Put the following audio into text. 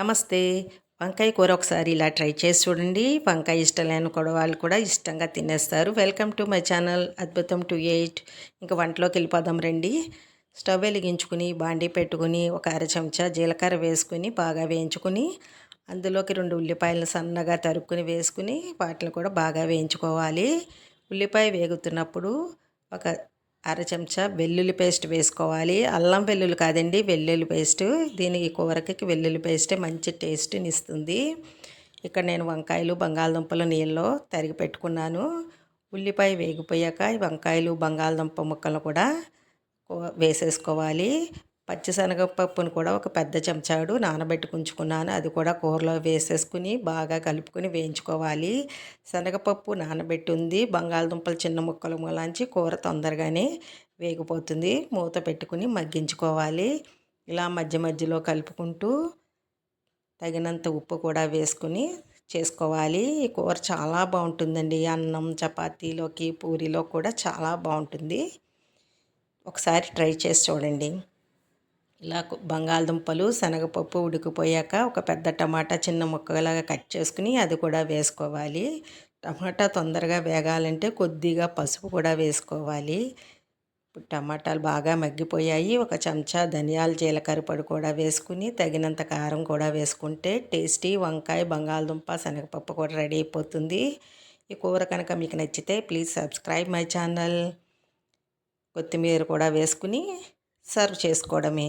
నమస్తే. వంకాయ కూర ఒకసారి ఇలా ట్రై చేసి చూడండి. వంకాయ ఇష్టం లేని కూడా వాళ్ళు కూడా ఇష్టంగా తినేస్తారు. Welcome to my channel Adbhutam two eight. ఇంకా వంటలోకి వెళ్ళిపోదాం రండి. స్టవ్ వెలిగించుకుని బాండీ పెట్టుకుని ఒక అర చెంచా జీలకర్ర వేసుకుని బాగా వేయించుకుని అందులోకి రెండు ఉల్లిపాయలను సన్నగా తరుక్కుని వేసుకుని వాటిని కూడా బాగా వేయించుకోవాలి. ఉల్లిపాయ వేగుతున్నప్పుడు ఒక అర చెంచా వెల్లుల్లి పేస్ట్ వేసుకోవాలి. అల్లం వెల్లుల్లి కాదండి వెల్లుల్లి పేస్ట్. దీనికి కూరకి వెల్లుల్లి పేస్టే మంచి టేస్ట్ని ఇస్తుంది ఇక్కడ నేను వంకాయలు బంగాళదుంపలు నీళ్ళలో తరిగి పెట్టుకున్నాను. ఉల్లిపాయ వేగిపోయాక వంకాయలు బంగాళదుంప ముక్కలు కూడా వేసేసుకోవాలి. పచ్చిశనగపప్పును కూడా ఒక పెద్ద చెంచాడు నానబెట్టుకుంచుకున్నాను. అది కూడా కూరలో వేసేసుకుని బాగా కలుపుకొని వేయించుకోవాలి. శనగపప్పు నానబెట్టి ఉంది బంగాళదుంపలు చిన్న ముక్కలు మొలాంచి కూర తొందరగానే వేగిపోతుంది. మూత పెట్టుకుని మగ్గించుకోవాలి. ఇలా మధ్య మధ్యలో కలుపుకుంటూ తగినంత ఉప్పు కూడా వేసుకుని చేసుకోవాలి. ఈ కూర చాలా బాగుంటుందండి. అన్నం చపాతీలోకి పూరిలో కూడా చాలా బాగుంటుంది. ఒకసారి ట్రై చేసి చూడండి. ఇలా బంగాళదుంపలు శనగపప్పు ఉడికిపోయాక ఒక పెద్ద టమాటా చిన్న ముక్కలాగా కట్ చేసుకుని అది కూడా వేసుకోవాలి. టమాటా తొందరగా వేగాలంటే కొద్దిగా పసుపు కూడా వేసుకోవాలి. ఇప్పుడు టమాటాలు బాగా మగ్గిపోయాయి. ఒక చెంచా ధనియాల జీలకర్ర పొడి కూడా వేసుకుని తగినంత కారం కూడా వేసుకుంటే టేస్టీ వంకాయ బంగాళదుంప శనగపప్పు కూడా రెడీ అయిపోతుంది. ఈ కూర కనుక మీకు నచ్చితే ప్లీజ్ సబ్స్క్రైబ్ మై ఛానల్. కొత్తిమీర కూడా వేసుకుని సర్వ్ చేసుకోవడమే.